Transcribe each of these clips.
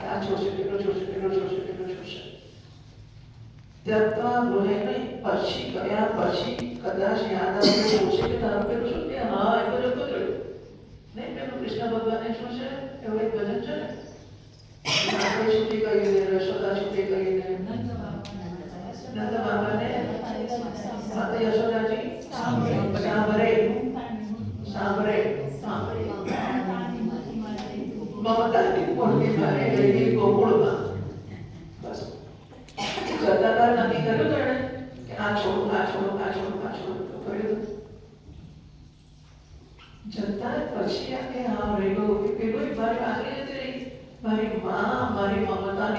આ છોડશે કેટલો છોડશે કેટલો છોડશે કેટલો છોડશે. ત્યારબાદ ગૃહે નહીં, પછી ગયા પછી કદાચ યાદ આવે છોડશે કે તારું પેલું શું કે હા એ તો જતો જ રહ્યો નહીં પેલું કૃષ્ણ ભગવાને શું છે એવું એક ભજન છે ને આપણે છૂટી કરીને યશોદા છૂટી કરીને નંદ બાબાને માતા યશોદાજી સાંભળે સાંભળે સાંભળે મમતાની મારી આખરી જતી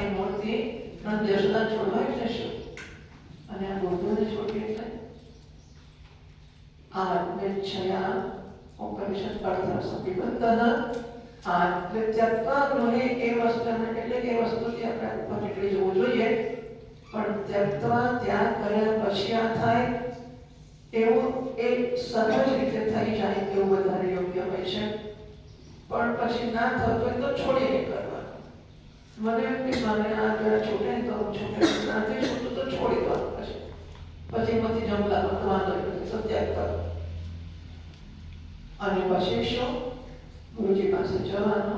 મૂર્તિ ત્રણ દેશના છોડવા જશે અને આ લોકોને છોડી એટલે આ નિશ્ચયા ઉપનિષદ અર્થ સંપિબંધના સંબંધન આત્મત્યત્વ ગૃહે એ વસ્તુને એટલે કે વસ્તુથી આપણે ઉપર નીકળી જવું જોઈએ. પણ ત્યક્તવા ત્યાગ કર્યા પછી આ થાય એવું એ સહજ રીતે થઈ જાય એવું વધારે યોગ્ય હોય પણ પછી ના થતું હોય તો છોડીને કરવાનું. મને કે મને આ જરા છૂટે તો હું છૂટે તો છોડી દો પછી. પછી એમાંથી જમલા વાંધો અને પછી શું? ગુરુજી પાસે જવાનો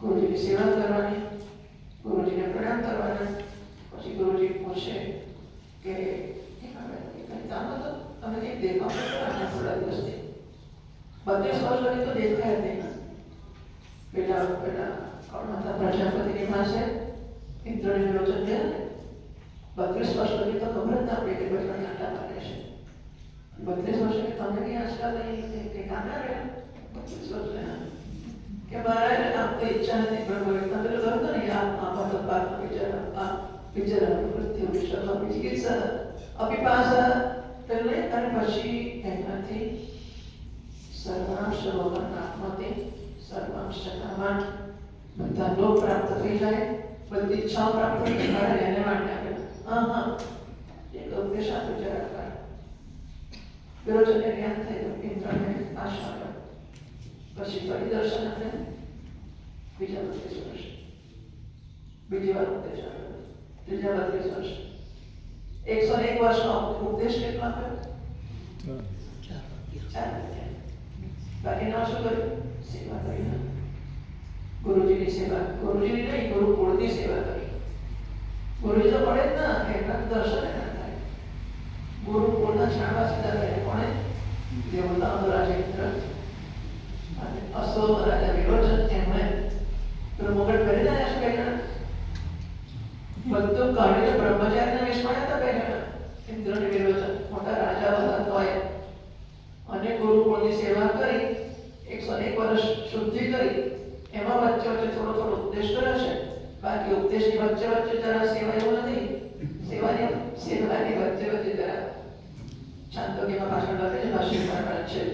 ગુરુજીની સેવા કરવાની, ગુરુજીને પ્રણામ કરવાના, પછી ગુરુજી પૂછે કે તમે કંઈક દેખાવ થોડા દિવસથી. વર્ષ લગી તો દેખાય નહીં. પેલા પેલા કોણ હતા? પ્રજાપતિની પાસે ઇન્દ્રની વિરોચન થયા ને. બત્રીસ વર્ષ લગી તો ખબર જ ના પડી કે પણ આટા મારે છે. બત્રીસ વર્ષે કે તમે નહીં કે કાના રહ્યા બત્રીસ વર્ષે હા. કે મારા આમ તો ઈચ્છા નથી પણ હવે તમે તો કહો ને આ આમાં તો પાક વિચાર આ વિચાર વૃત્તિ વિશ્વમાં ચિકિત્સા અપિપાસા એટલે અને પછી એનાથી સર્વાંશ રોગન આત્માથી સર્વાંશ કામાન બધા લોક પ્રાપ્ત થઈ જાય બધી ઈચ્છાઓ પ્રાપ્ત થઈ જાય એને માટે આપણે હા હા એક ઉપદેશ આપે જરા કર વિરોચનને જ્ઞાન થયું ઇન્દ્રને આશા આવ્યો પછી ફરી દર્શન આપે બીજા બત્રીસ વર્ષ બીજી વાર ઉપદેશ આવ્યો ત્રીજા બત્રીસ વર્ષ એકસો એક વર્ષનો ઉપદેશ કેટલો આપ્યો. બાકીના શું કર્યું સેવા કરી ગુરુજીની સેવા ગુરુજીની નહીં ગુરુ કુળની સેવા કરી ગુરુજી તો પડે જ ના એમના દર્શન ના થાય ગુરુ કુળના છાણવા સીધા કરે કોણે દેવતાનો રાજા ઇન્દ્ર અને અસોનો રાજા વિરોચન એમણે પેલું મુગટ કરી દે શું કહેતા બધું કાઢીને બ્રહ્મચારીના વેશમાં આવ્યા હતા પહેલા ઇન્દ્રની વિરોચન મોટા રાજા હતા તોય અને ગુરુકુળની સેવા કરી એકસો એક વર્ષ શુદ્ધિ કરી એમાં વચ્ચે વચ્ચે થોડો થોડો ઉપદેશ કર્યો છે બાકી ઉપદેશની વચ્ચે વચ્ચે જરા સેવા એવું નથી. સેવાની સેવાની વચ્ચે વચ્ચે જરા ચાંદોગીમાં પાછળ લખે છે ભાષ્યકાર છે.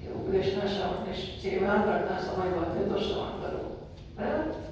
કે ઉપદેશના શ્રવણની સેવા કરતા સમય વધે તો શ્રવણ કરો. બરાબર?